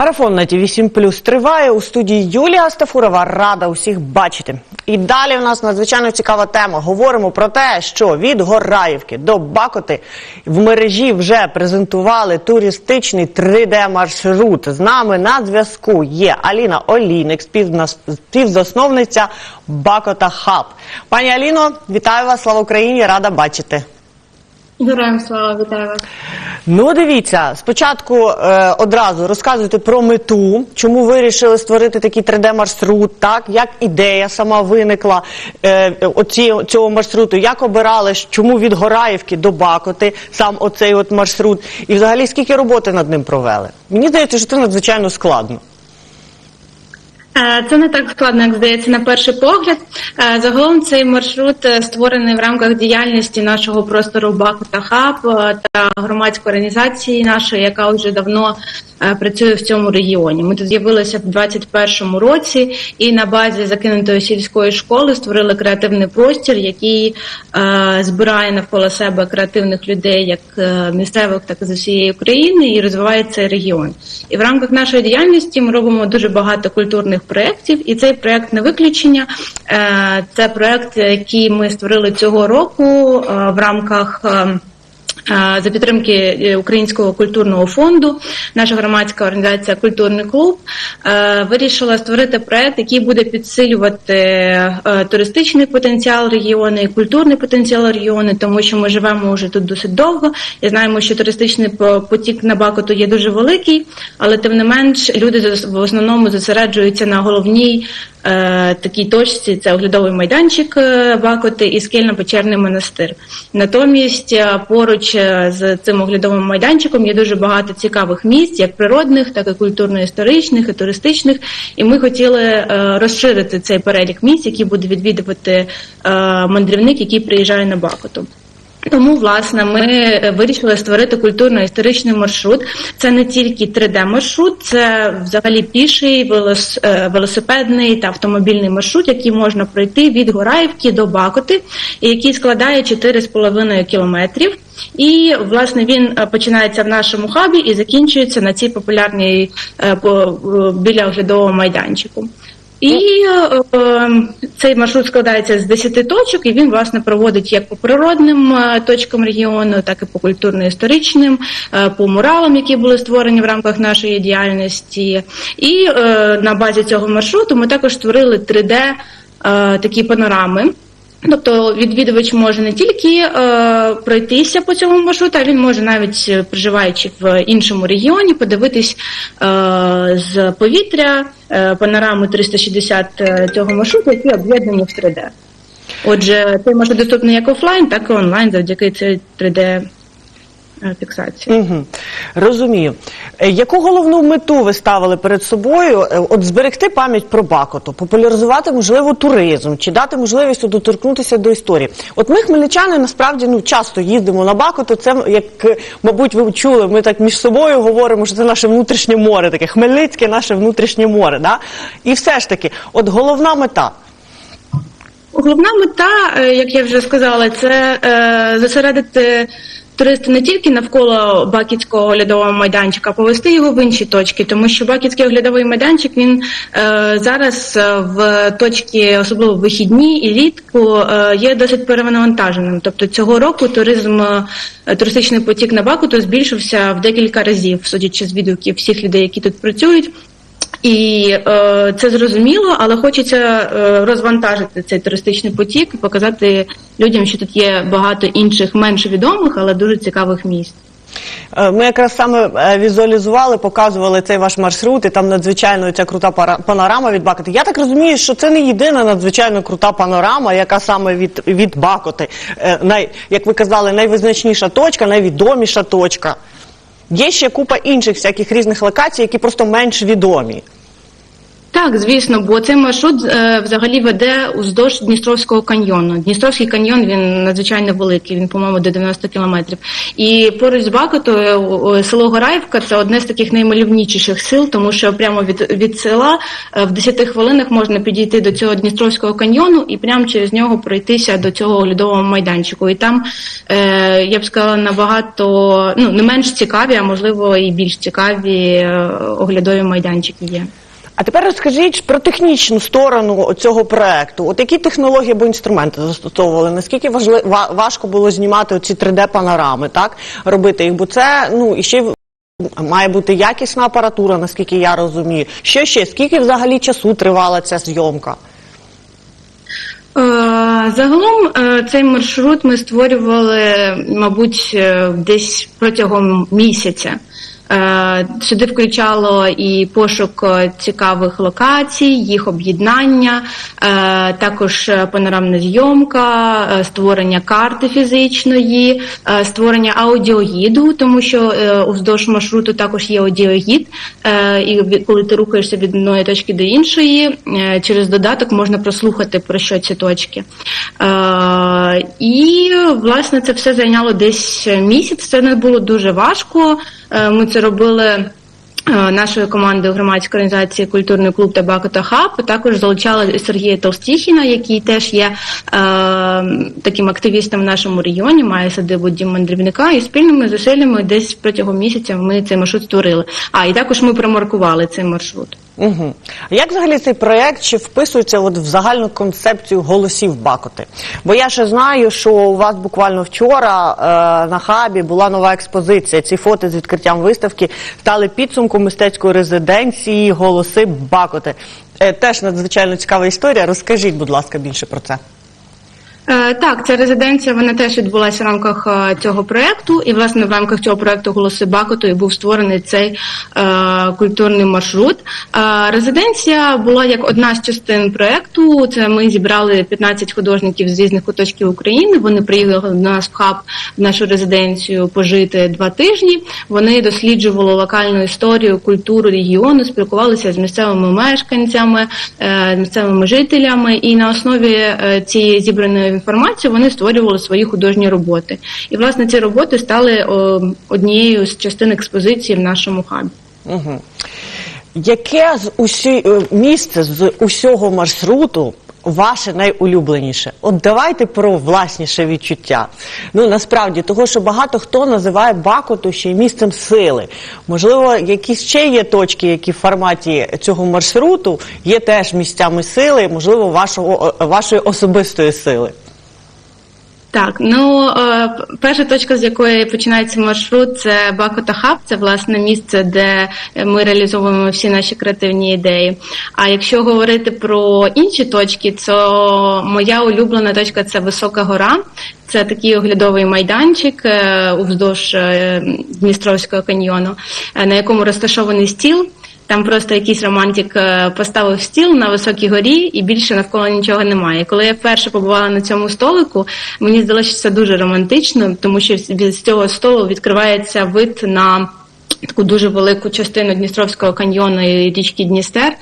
Марафон на ті 8 плюс триває у студії Юлія Астафурова. Рада усіх бачити. І далі в нас надзвичайно цікава тема. Говоримо про те, що від Гораївки до Бакоти в мережі вже презентували туристичний 3D-маршрут. З нами на зв'язку є Аліна Олійник, співзасновниця Бакота Хаб. Пані Аліно, вітаю вас, слава Україні, рада бачити. Героям слава, вітаю вас. Ну, дивіться, спочатку е, одразу розказуйте про мету, чому вирішили створити такий 3D-маршрут, так як ідея сама виникла е, оці, цього маршруту, як обирали, чому від Гораївки до Бакоти сам оцей от маршрут, і взагалі скільки роботи над ним провели. Мені здається, що це надзвичайно складно. Е, Це не так складно, як здається, на перший погляд. Е, Загалом цей маршрут е, створений в рамках діяльності нашого простору Бакута Хаб е, та громадської організації нашої, яка вже давно працює в цьому регіоні. Ми тут з'явилися в 2021 році і на базі закинутої сільської школи створили креативний простір, який збирає навколо себе креативних людей, як місцевих, так і з усієї України, і розвиває цей регіон. І в рамках нашої діяльності ми робимо дуже багато культурних проєктів, і цей проєкт не виключення. Е, Це проєкт, який ми створили цього року е, в рамках. За підтримки е, Українського культурного фонду, наша громадська організація Культурний клуб е, вирішила створити проект, який буде підсилювати е, туристичний потенціал регіону і культурний потенціал регіону, тому що ми живемо вже тут досить довго. І знаємо, що туристичний потік на Бакоту є дуже великий, але тим не менш люди в основному зосереджуються на головній такій точці. Це оглядовий майданчик е, Бакоти і скельно-печерний монастир. Натомість е, поруч е, з цим оглядовим майданчиком є дуже багато цікавих місць, як природних, так і культурно-історичних, і туристичних. І ми хотіли е, розширити цей перелік місць, які буде відвідувати е, мандрівник, який приїжджає на Бакоту. Тому, власне, ми е, вирішили створити культурно-історичний маршрут. Це не тільки 3D-маршрут, це взагалі піший, е, велосипедний та автомобільний маршрут, який можна пройти від Гораївки до Бакоти, який складає 4,5 кілометрів. І власне він е, починається в нашому хабі і закінчується на цій популярній по- біля оглядового майданчику. І е, е, цей маршрут складається з 10 точок, і він власне проводить як по природним е, точкам регіону, так і по культурно-історичним, е, по муралам, які були створені в рамках нашої діяльності. І е, на базі цього маршруту ми також створили 3D е, такі панорами. Тобто відвідувач може не тільки е, пройтися по цьому маршруту, а він може навіть е, проживаючи в іншому регіоні, подивитись е, з повітря е, панораму 360 е, цього маршруту, які об'єднані в 3D. Отже, той маршрут доступний як офлайн, так і онлайн завдяки цій 3D фіксації. Угу. Розумію. Е, Яку головну мету ви ставили перед собою? Е, От зберегти пам'ять про Бакоту, популяризувати, можливо, туризм, чи дати можливість доторкнутися до історії. От ми, хмельничани, насправді ну, часто їздимо на Бакоту. Це, як, е, мабуть, ви чули, ми так між собою говоримо, що це наше внутрішнє море, таке Хмельницьке, наше внутрішнє море. Да? І все ж таки, от головна мета. Головна мета, е, як я вже сказала, це е, зосередити туриста не тільки навколо Бакітського оглядового майданчика, а повести його в інші точки, тому що Бакітський оглядовий майданчик він е, зараз е, в точці, особливо в вихідні і літку, е, є досить перевантаженим. Тобто цього року туризм, е, туристичний потік на Бакуту збільшився в декілька разів, судячи з відгуків всіх людей, які тут працюють. І е, це зрозуміло, але хочеться е, розвантажити цей туристичний потік і показати людям, що тут є багато інших менш відомих, але дуже цікавих місць. Е, Ми якраз саме е, візуалізували, показували цей ваш маршрут, і там надзвичайно ця крута панорама від Бакоти. Я так розумію, що це не єдина надзвичайно крута панорама, яка саме від, від Бакоти. Е, Най, як ви казали, найвизначніша точка, найвідоміша точка. Є ще купа інших всяких різних локацій, які просто менш відомі. Так, звісно, бо цей маршрут е, взагалі веде уздовж Дністровського каньйону. Дністровський каньйон він надзвичайно великий, він, по-моєму, до 90 кілометрів. І поруч з Бакотою село Гораївка це одне з таких наймальовничіших сил, тому що прямо від, від села е, в 10 хвилинах можна підійти до цього Дністровського каньйону і прямо через нього пройтися до цього оглядового майданчику. І там е, я б сказала набагато ну не менш цікаві, а можливо і більш цікаві е, оглядові майданчики є. А тепер розкажіть про технічну сторону цього проекту. От які технології або інструменти застосовували? Наскільки важли, важко було знімати ці 3D-панорами, так? Робити їх? Бо це, ну, і ще має бути якісна апаратура, наскільки я розумію. Що ще? Скільки взагалі часу тривала ця зйомка? Е, Загалом е, цей маршрут ми створювали, мабуть, е, десь протягом місяця. Е, Сюди включало і пошук е, цікавих локацій, їх об'єднання, е, також панорамна зйомка, створення карти фізичної, створення аудіогіду, тому що уздовж маршруту також є аудіогід, і коли ти рухаєшся від одної точки до іншої, через додаток можна прослухати про що ці точки. І власне це все зайняло десь місяць. Це не було дуже важко. Е, Ми це робили. е, Нашою командою громадської організації Культурний клуб Табако та Хаб також залучали Сергія Толстіхіна, який теж є е, таким активістом в нашому регіоні, має садибу дім мандрівника, і спільними зусиллями десь протягом місяця ми цей маршрут створили. А і також ми промаркували цей маршрут. Угу. Як взагалі цей проєкт чи вписується от в загальну концепцію голосів Бакоти? Бо я ще знаю, що у вас буквально вчора е, на хабі була нова експозиція. Ці фото з відкриттям виставки стали підсумком мистецької резиденції Голоси Бакоти. Е, теж надзвичайно цікава історія. Розкажіть, будь ласка, більше про це. Е, Так, ця резиденція вона теж відбулася в рамках е, цього проекту, і власне в рамках цього проекту Голоси Бакоту і був створений цей е, культурний маршрут. Е, резиденція була як одна з частин проекту. Це ми зібрали 15 художників з різних куточків України. Вони приїхали до нас в хаб в нашу резиденцію пожити два тижні. Вони досліджували локальну історію, культуру регіону, спілкувалися з місцевими мешканцями, е, місцевими жителями, і на основі е, цієї зібраної інформації вони створювали свої художні роботи. І власне ці роботи стали однією з частин експозиції в нашому хабі. Угу. Яке з усі е, місце з усього маршруту ваше найулюбленіше? От давайте про власніше відчуття. Ну насправді, того, що багато хто називає Бакоту ще й місцем сили. Можливо, якісь ще є точки, які в форматі цього маршруту є теж місцями сили, можливо, вашого вашої особистої сили. Так, ну е, перша точка, з якої починається маршрут, це Бакота Хаб. Це власне місце, де ми реалізовуємо всі наші креативні ідеї. А якщо говорити про інші точки, то моя улюблена точка це Висока гора. Це такий оглядовий майданчик е, уздовж е, Дністровського каньйону, на якому розташований стіл. Там просто якийсь романтик е, поставив стіл на високій горі, і більше навколо нічого немає. Коли я вперше побувала на цьому столику, мені здалося, що це дуже романтично, тому що з цього столу відкривається вид на. Таку дуже велику частину Дністровського каньйону і річки Дністер.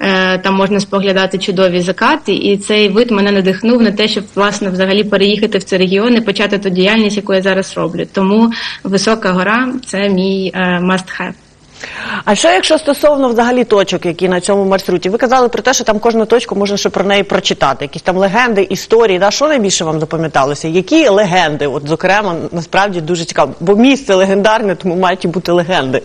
Е, Там можна споглядати чудові закати, і цей вид мене надихнув на те, щоб власне взагалі переїхати в цей регіон і почати ту діяльність, яку я зараз роблю. Тому висока гора це мій е, must have. А що якщо стосовно взагалі точок, які на цьому маршруті? Ви казали про те, що там кожну точку можна ще про неї прочитати, якісь там легенди, історії. Да? Що найбільше вам запам'яталося? Які легенди? От, зокрема, насправді дуже цікаво, бо місце легендарне, тому мають і бути легенди.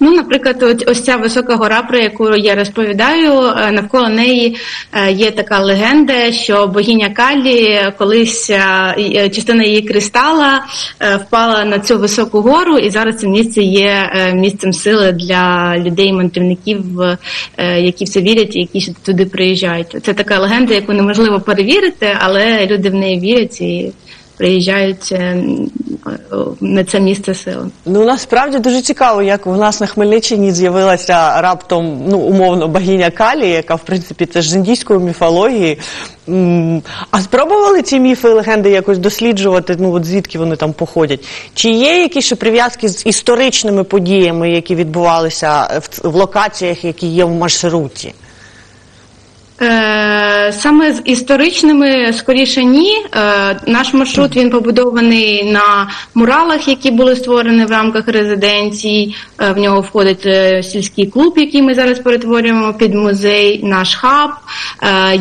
Ну, наприклад, ось ця висока гора, про яку я розповідаю, е, навколо неї е, є така легенда, що богиня Калі колись е, частина її кристала впала на цю високу гору, і зараз це місце є місцем сили для людей, мандрівників, які в це вірять і які туди приїжджають. Це така легенда, яку неможливо перевірити, але люди в неї вірять і приїжджають е, на це місце сили. Ну насправді дуже цікаво, як у нас на Хмельниччині з'явилася раптом ну умовно богиня Калі, яка в принципі це ж з індійської міфології. А спробували ці міфи і легенди якось досліджувати? Ну от звідки вони там походять? Чи є якісь ще прив'язки з історичними подіями, які відбувалися в, в локаціях, які є в маршруті? Е, Саме з історичними, скоріше ні. Е, Наш маршрут він побудований на муралах, які були створені в рамках резиденції. Е, В нього входить сільський клуб, який ми зараз перетворюємо під музей, наш хаб.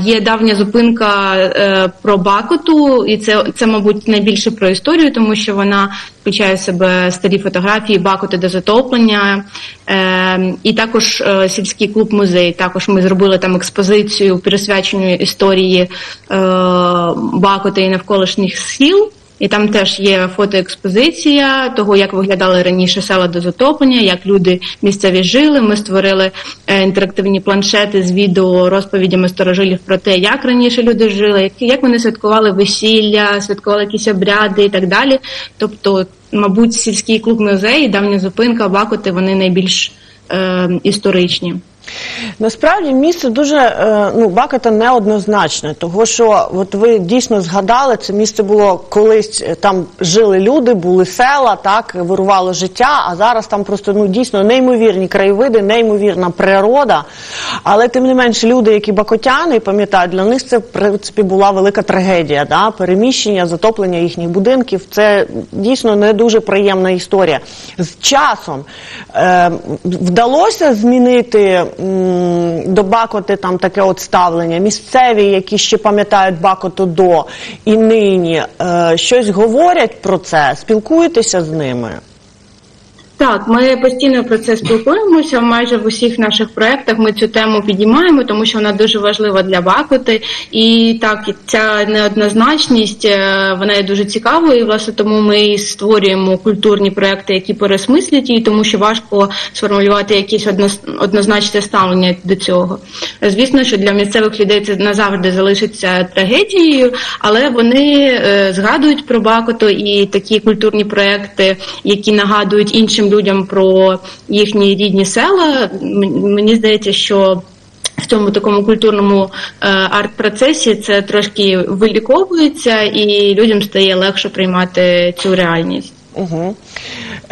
Є давня зупинка про Бакоту, і це, це, мабуть, найбільше про історію, тому що вона включає в себе старі фотографії Бакоти до затоплення. Е, І також е, сільський клуб музей. Також ми зробили там експозицію, присвячену історії е, Бакоти і навколишніх сіл. І там теж є фотоекспозиція того, як виглядали раніше села до затоплення, як люди місцеві жили. Ми створили е, інтерактивні планшети з відео розповідями старожилів про те, як раніше люди жили, як вони святкували весілля, святкували якісь обряди і так далі. Тобто, мабуть, сільський клуб музей, давня зупинка, Бакоти, вони найбільш е, історичні. Насправді місце дуже е, ну Бакота неоднозначне, того що от ви дійсно згадали, це місце було колись е, там жили люди, були села, так вирувало життя. А зараз там просто ну дійсно неймовірні краєвиди, неймовірна природа. Але тим не менше, люди, які бакотяни, пам'ятають, для них це в принципі була велика трагедія. Да? Переміщення, затоплення їхніх будинків. Це дійсно не дуже приємна історія. З часом е, вдалося змінити до Бакоти там таке от ставлення. Місцеві, які ще пам'ятають Бакоту до і нині, е, щось говорять про це, спілкуєтеся з ними. Так, ми постійно про це спілкуємося. Майже в усіх наших проєктах ми цю тему підіймаємо, тому що вона дуже важлива для Бакоти. І так, ця неоднозначність е, вона є дуже цікавою. І власне тому ми і створюємо культурні проекти, які пересмислять її, тому що важко сформулювати одноз- однозначне ставлення до цього. Звісно, що для місцевих людей це назавжди залишиться трагедією, але вони е, згадують про Бакоту і такі культурні проекти, які нагадують іншим людям про їхні рідні села. Мені здається, що в цьому такому культурному е, арт-процесі це трошки виліковується, і людям стає легше приймати цю реальність. Угу.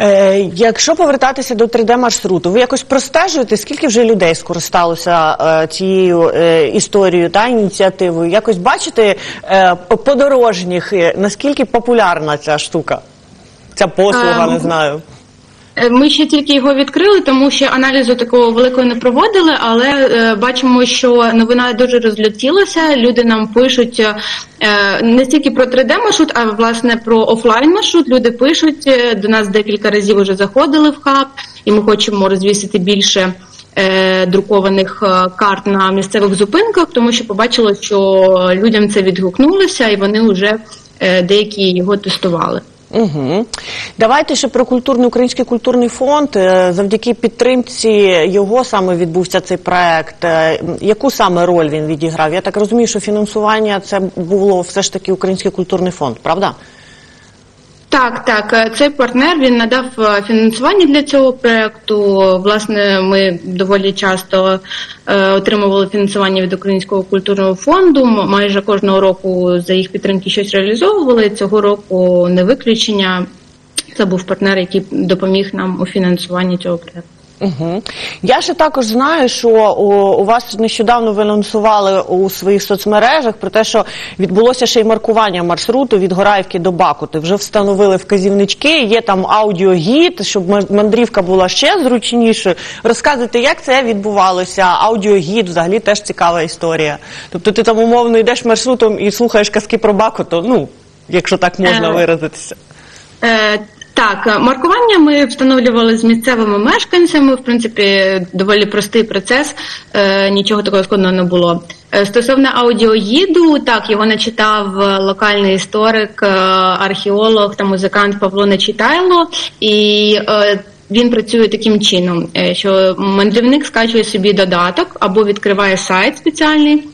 Е, якщо повертатися до 3D-маршруту, ви якось простежуєте, скільки вже людей скористалося е, цією е, історією та ініціативою? Якось бачите е, подорожніх, е, наскільки популярна ця штука? Ця послуга, Ем, не знаю. Е, Ми ще тільки його відкрили, тому що аналізу такого великого не проводили, але е, бачимо, що новина дуже розлетілася. Люди нам пишуть е, не стільки про 3D маршрут, а власне про офлайн маршрут. Люди пишуть е, до нас декілька разів вже заходили в хаб, і ми хочемо розвісити більше. е, Друкованих е, карт на місцевих зупинках, тому що побачили, що людям це відгукнулося, і вони вже е, деякі його тестували. Угу. Давайте ще про культурний український культурний фонд. Е, Завдяки підтримці його саме відбувся цей проект. Е, Яку саме роль він відіграв? Я так розумію, що фінансування це було все ж таки український культурний фонд, правда? Так, так, е, цей партнер він надав е, фінансування для цього проекту. Власне, ми доволі часто е, отримували фінансування від Українського культурного фонду. Майже кожного року за їх підтримки щось реалізовували. Цього року не виключення. Це був партнер, який допоміг нам у фінансуванні цього проекту. Угу. Я ще також знаю, що у, у вас нещодавно ви анонсували у своїх соцмережах про те, що відбулося ще й маркування маршруту від Гораївки до Бакути. Вже встановили вказівнички, є там аудіогід, щоб мандрівка була ще зручнішою. Розказуйте, як це відбувалося? Аудіогід взагалі теж цікава історія. Тобто ти там умовно йдеш маршрутом і слухаєш казки про Бакуту, ну, якщо так можна Е, виразитися. Так, е, маркування ми встановлювали з місцевими мешканцями. В принципі, доволі простий процес, е, нічого такого складного не було. Е, Стосовно аудіогіду, так його начитав локальний історик, археолог та музикант Павло Нечитайло, і він працює таким чином, що мандрівник скачує собі додаток або відкриває сайт спеціальний.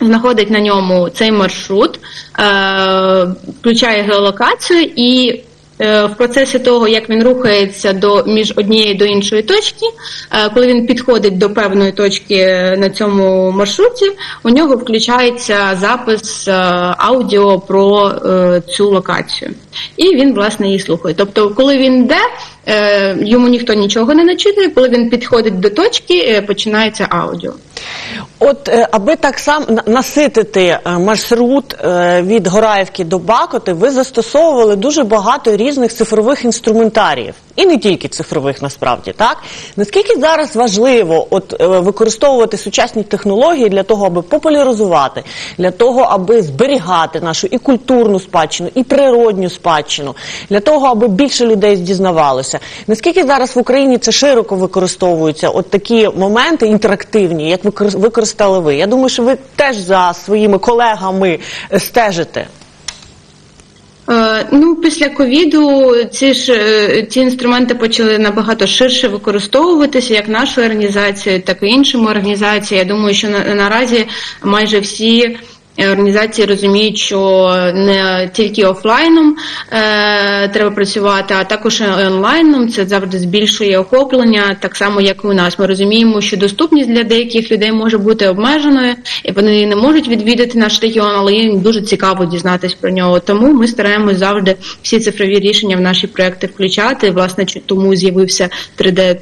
знаходить на ньому цей маршрут, е, включає геолокацію і. Е, В процесі того, як він рухається до між однією до іншої точки, е, коли він підходить до певної точки е, на цьому маршруті, у нього включається запис аудіо про цю локацію, і він власне її слухає. Тобто, коли він йде, йому ніхто нічого не начитує. Коли він підходить до точки, починається аудіо. От е, аби так само наситити е, маршрут е, від Гораївки до Бакоти, ви застосовували дуже багато різних цифрових інструментаріїв. І не тільки цифрових, насправді, так наскільки зараз важливо от е, використовувати сучасні технології для того, аби популяризувати, для того, аби зберігати нашу і культурну спадщину, і природню спадщину, для того, аби більше людей дізнавалося. Наскільки зараз в Україні це широко використовуються, от такі моменти інтерактивні, як викор- використали ви? Я думаю, що ви теж за своїми колегами стежите. Е, Ну, після ковіду ці ж е, ці інструменти почали набагато ширше використовуватися як нашою організацією, так і іншими організаціями. Я думаю, що на, наразі майже всі. Е, Організації розуміють, що не тільки офлайном е, треба працювати, а також онлайном. Це завжди збільшує охоплення, так само як і у нас. Ми розуміємо, що доступність для деяких людей може бути обмеженою, і вони не можуть відвідати наш регіон, але їм дуже цікаво дізнатись про нього. Тому ми стараємось завжди всі цифрові рішення в наші проекти включати. Власне, тому з'явився 3D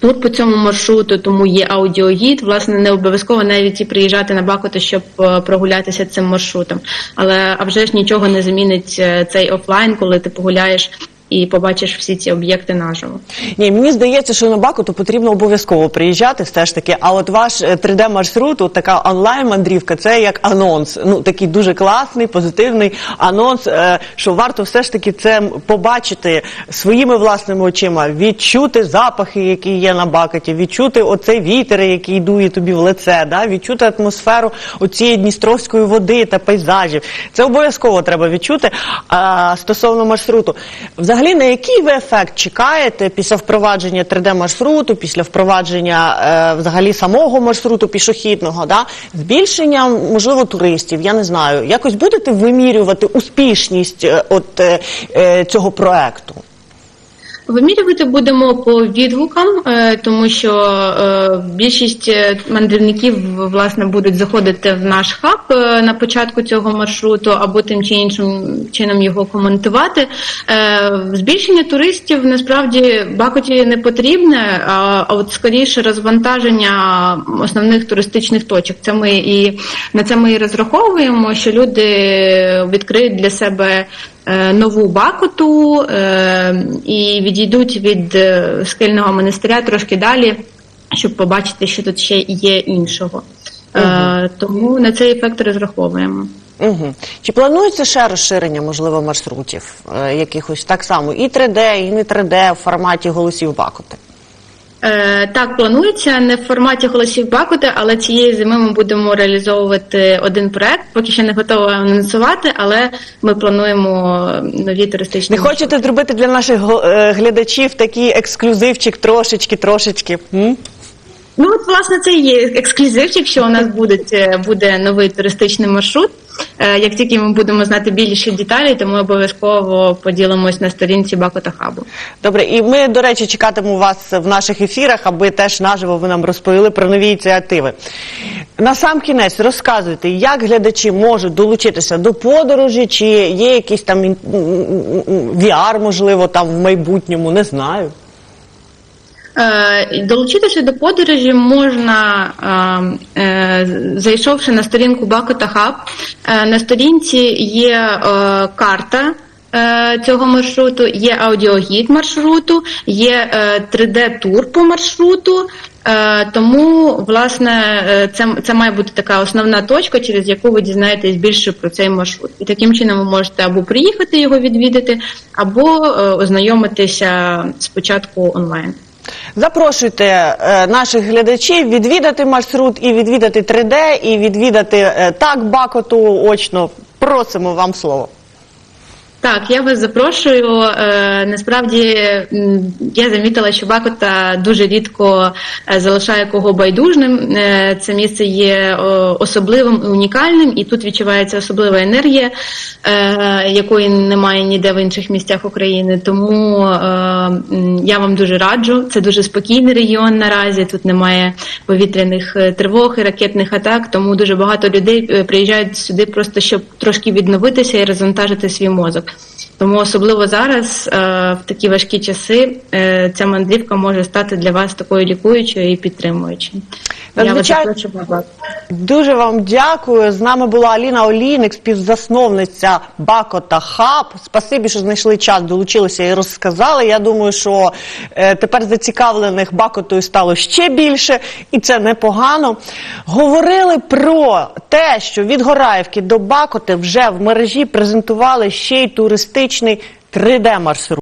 Тур по цьому маршруту, тому є аудіогід. Власне, не обов'язково навіть і приїжджати на Бакуто, щоб е, прогулятися цим маршрутом. Але а вже ж нічого не замінить е, цей офлайн, коли ти погуляєш і побачиш всі ці об'єкти наживо. Ні, мені здається, що на Бакуту потрібно обов'язково приїжджати, все ж таки. А от ваш 3D-маршрут, от така онлайн-мандрівка, це як анонс. Ну такий дуже класний, позитивний анонс, е, що варто все ж таки це побачити своїми власними очима, відчути запахи, які є на Бакуті, відчути оцей вітер, який дує тобі в лице, да? відчути атмосферу оцієї дністровської води та пейзажів. Це обов'язково треба відчути. А, стосовно маршруту, взагалі на який ви ефект чекаєте після впровадження 3D-маршруту, після впровадження е, взагалі самого маршруту пішохідного, да? збільшення, можливо, туристів, я не знаю. Якось будете вимірювати успішність е, от, е, е, цього проекту? Вимірювати будемо по відгукам, е, тому що е, більшість е, мандрівників власне будуть заходити в наш хаб на початку цього маршруту або тим чи іншим чином його коментувати. Збільшення туристів насправді Бакоті не потрібне, а от скоріше розвантаження основних туристичних точок. Це ми і на це ми і розраховуємо, що люди відкриють для себе нову Бакоту е, і відійдуть від е, скельного монастиря трошки далі, щоб побачити, що тут ще є іншого. Угу. Тому на цей ефект розраховуємо. Угу. Чи планується ще розширення, можливо, маршрутів е, якихось так само і 3D, і не 3D в форматі голосів Бакути? Е, так, планується не в форматі голосів Бакути, але цієї зими ми будемо реалізовувати один проект. Поки ще не готова анонсувати, але ми плануємо нові туристичні Не хочете зробити для наших е, глядачів такий ексклюзивчик трошечки, трошечки? М? Ну от власне це і є ексклюзивчик, що у нас буде, буде новий туристичний маршрут. Е, Як тільки ми будемо знати більше деталей, то ми обов'язково поділимось на сторінці Бакота Хабу. Добре, і ми, до речі, чекатимемо вас в наших ефірах, аби теж наживо ви нам розповіли про нові ініціативи. На сам кінець розказуйте, як глядачі можуть долучитися до подорожі, чи є якийсь там VR, можливо, там в майбутньому, не знаю. Е, Долучитися до подорожі можна, е, е, зайшовши на сторінку Бакота Хаб. Е, На сторінці є карта. Цього маршруту є аудіогід маршруту, є 3D-тур по маршруту. Тому, власне, це, це має бути така основна точка, через яку ви дізнаєтесь більше про цей маршрут. І таким чином ви можете або приїхати його відвідати, або ознайомитися спочатку онлайн. Запрошуйте е, наших глядачів відвідати маршрут і відвідати 3D, і відвідати е, так Бакоту очно. Просимо вам слово. Так, я вас запрошую. Е, Насправді я замітила, що Бакота дуже рідко е, залишає кого байдужним. Е, Це місце є особливим і унікальним, і тут відчувається особлива енергія, якої немає ніде в інших місцях України. Тому я вам дуже раджу. Це дуже спокійний регіон наразі. Тут немає повітряних тривог і ракетних атак. Тому дуже багато людей приїжджають сюди просто щоб трошки відновитися і розвантажити свій мозок. Тому особливо зараз, е, в такі важкі часи, е, ця мандрівка може стати для вас такою лікуючою і підтримуючою. Ласка. Дуже вам дякую. З нами була Аліна Олійник, співзасновниця Бакота Хаб. Спасибі, що знайшли час, долучилися і розказали. Я думаю, що е, тепер зацікавлених Бакотою стало ще більше, і це непогано. Говорили про те, що від Гораївки до Бакоти вже в мережі презентували ще й туристичний 3D маршрут.